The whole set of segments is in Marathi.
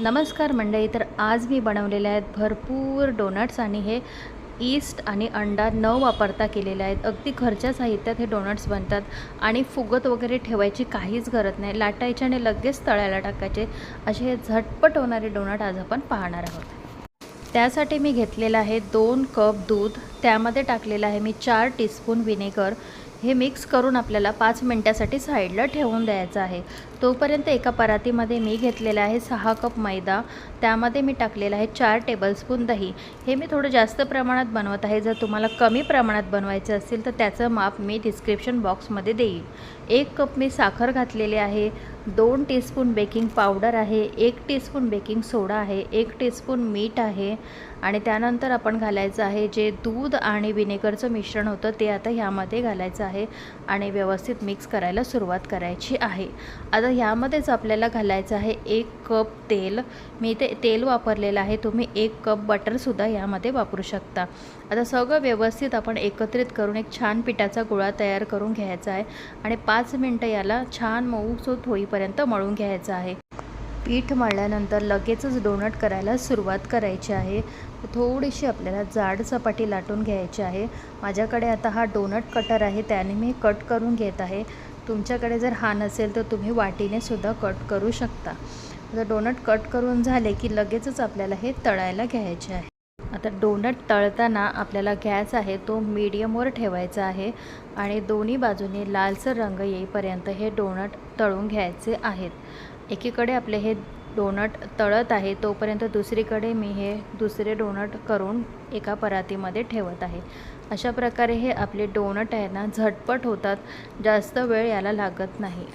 नमस्कार मंडळी तर आज मी बनवलेले आहेत भरपूर डोनट्स आणि हे ईस्ट आणि अंडा न वापरता केलेले आहेत. अगदी घरच्या साहित्यात हे डोनट्स बनतात आणि फुगत वगैरे ठेवायची काहीच गरज नाही. लाटायचे आणि लगेच तळायला टाकायचे असे हे झटपट होणारे डोनट आज आपण पाहणार आहोत. त्यासाठी मी घेतलेलं आहे दोन कप दूध. त्यामध्ये टाकलेलं आहे मी चार टीस्पून विनेगर हे मिक्स करून आपल्याला पाच मिनटासाठी साईडला ठेवून द्यायचं आहे. तोपर्यंत एका परातीमध्ये मी घेतलेला आहे सहा कप मैदा. त्यामध्ये मी टाकलेला आहे चार टेबलस्पून दही. हे मी थोडं जास्त प्रमाणात बनवत आहे. जर तुम्हाला कमी प्रमाणात बनवायचं असेल तर त्याचं माप मी डिस्क्रिप्शन बॉक्समध्ये देईन एक कप मी साखर घातलेली आहे. दोन टीस्पून बेकिंग पावडर आहे एक टीस्पून बेकिंग सोडा आहे एक टीस्पून मीठ आहे आणि त्यानंतर आपण घालायचं आहे जे दूध आणि विनेगरचं मिश्रण होतं ते आता ह्यामध्ये घालायचं आहे आणि व्यवस्थित मिक्स करायला सुरुवात करायची आहे. आता ह्यामध्येच आपल्याला घालायचं आहे एक कप तेल. मी ते तेल वापरलेलं आहे तुम्ही एक कप बटरसुद्धा यामध्ये वापरू शकता. आता सगळं व्यवस्थित आपण एकत्रित करून एक छान पिठाचा गोळा तयार करून घ्यायचा आहे आणि पाच मिनटं याला छान मऊसूत होईपर्यंत मळून घ्यायचं आहे. पीठ मळल्यानंतर लगेचच डोनट करायला सुरुवात करायची आहे. थोडीशी आपल्याला जाड चपाटी लाटून घ्यायची आहे. माझ्याकडे आता हा डोनट कटर आहे त्याने मी कट करून घेत आहे. तुमच्याकडे जर हा नसेल तर तुम्ही वाटीने सुद्धा कट करू शकता. जर डोनट कट करून झाले की लगेचच आपल्याला हे तळायला घ्यायचे आहे. आता डोनट तळताना आपल्याला गॅस आहे तो मीडियमवर ठेवायचा आहे आणि दोन्ही बाजूने लालसर रंग येईपर्यंत हे डोनट तळून घ्यायचे आहेत. एकीकडे आपले हे डोनट तळत आहे तोपर्यंत दुसरीकडे मी हे दुसरे डोनट करून एका परातीमध्ये ठेवत आहे. अशा प्रकारे हे आपले डोनट आहे ना झटपट होतात जास्त वेळ याला लागत नाही.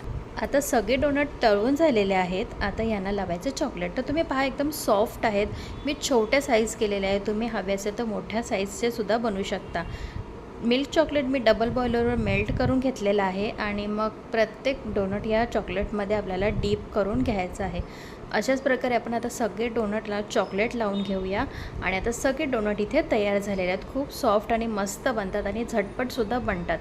आता सगळे डोनट तळून झालेले आहेत. आता यांना लावायचं चॉकलेट तर तुम्ही पहा एकदम सॉफ्ट आहेत. मी छोट्या साईज केलेल्या आहे. तुम्ही हवे असेल तर मोठ्या साईजचे सुद्धा बनवू शकता. मिल्क चॉकलेट मी डबल बॉयलरवर मेल्ट करून घेतलेलं आहे आणि मग प्रत्येक डोनट या चॉकलेटमध्ये आपल्याला डीप करून घ्यायचं आहे. अशाच प्रकारे आपण आता सगळे डोनटला चॉकलेट लावून घेऊया. आणि आता सगळे डोनट इथे तयार झालेले आहेत. खूप सॉफ्ट आणि मस्त बनतात आणि झटपटसुद्धा बनतात.